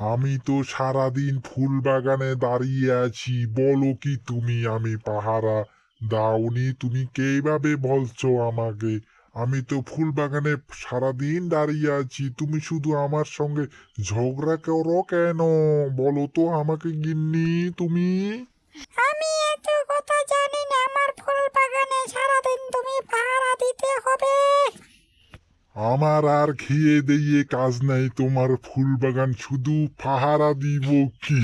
আমি তো সারাদিন ফুল বাগানে দাঁড়িয়ে আছি, বলো কি তুমি আমি পাহারা? দাওনি, তুমি কেইভাবে বলছো আমাকে? আমি তো ফুল বাগানে সারাদিন দাঁড়িয়ে আছি, তুমি শুধু আমার সঙ্গে ঝগড়া করো কেন? বলো তো আমাকে গিন্নি, তুমি? আমার আর খেয়ে দিয়ে কাজ নাই তোমার ফুল বাগান শুধু পাহারা দিব কি?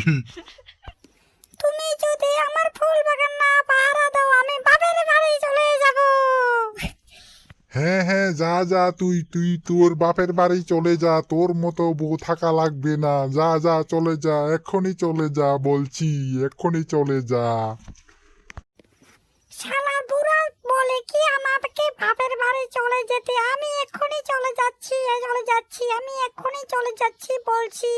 তুমি যদি আমার ফুল বাগান না পাহারা দাও আমি বাপের বাড়ি চলে যাব। হ্যাঁ হ্যাঁ যা যা তুই তুই তোর বাপের বাড়ি চলে যা তোর মতো বউ থাকা লাগবে না। যা যা চলে যা এক্ষুনি চলে যা বলছি এক্ষুনি চলে যা। শালা বুড়া বলে কি আমাকে বাপের বাড়ি চলে যেতে? আমি এক্ষুনি চলে যাচ্ছি চলে যাচ্ছি আমি এক্ষুনি চলে যাচ্ছি বলছি।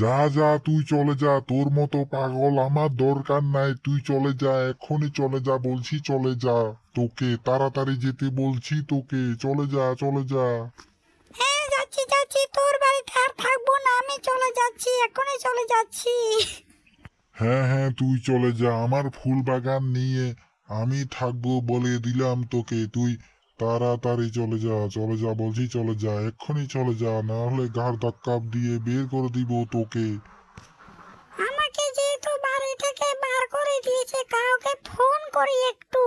যা যা তুই চলে যা তোর মতো পাগল আমার দরকার নাই তুই চলে যা এক্ষুনি চলে যা বলছি চলে যা। তোকে তাড়াতাড়ি যেতে বলছি তোকে চলে যা চলে যা। হ্যাঁ যাচ্ছি যাচ্ছি তোর বাড়িতে আর থাকব না আমি চলে যাচ্ছি এক্ষুনি চলে যাচ্ছি। হ্যাঁ হ্যাঁ তুই চলে যা, আমার ফুল বাগান নিয়ে আমি থাকব বলে দিলাম তোকে। তুই তাড়াতাড়ি চলে যা চলে যা বলছি, চলে যা, এক্ষুনি চলে যা না হলে ঘাড় ধাক্কা দিয়ে বের করে দিব তোকে। আমাকে যেহেতু বাড়ি থেকে বার করে দিয়েছে, কাউকে ফোন করি একটু।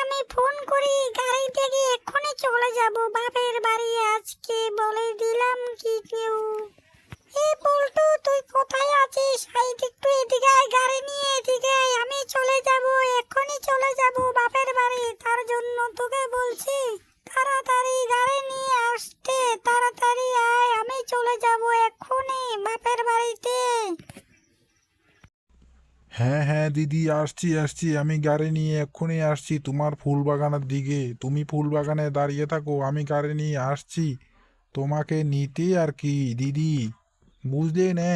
আমি ফোন করি গাড়ি থেকে এক্ষুনি চলে যাব। বাপের বাড়ি আজকে বলে দিলাম কি কেউ। এই হ্যাঁ হ্যাঁ দিদি, আসছি আসছি। আমি গাড়ি নিয়ে এক্ষুনি আসছি তোমার ফুল বাগানের দিকে। তুমি ফুল বাগানে দাঁড়িয়ে থাকো, আমি গাড়ি নিয়ে আসছি। তোমাকে নিতে আর কি, দিদি। বুঝলে না?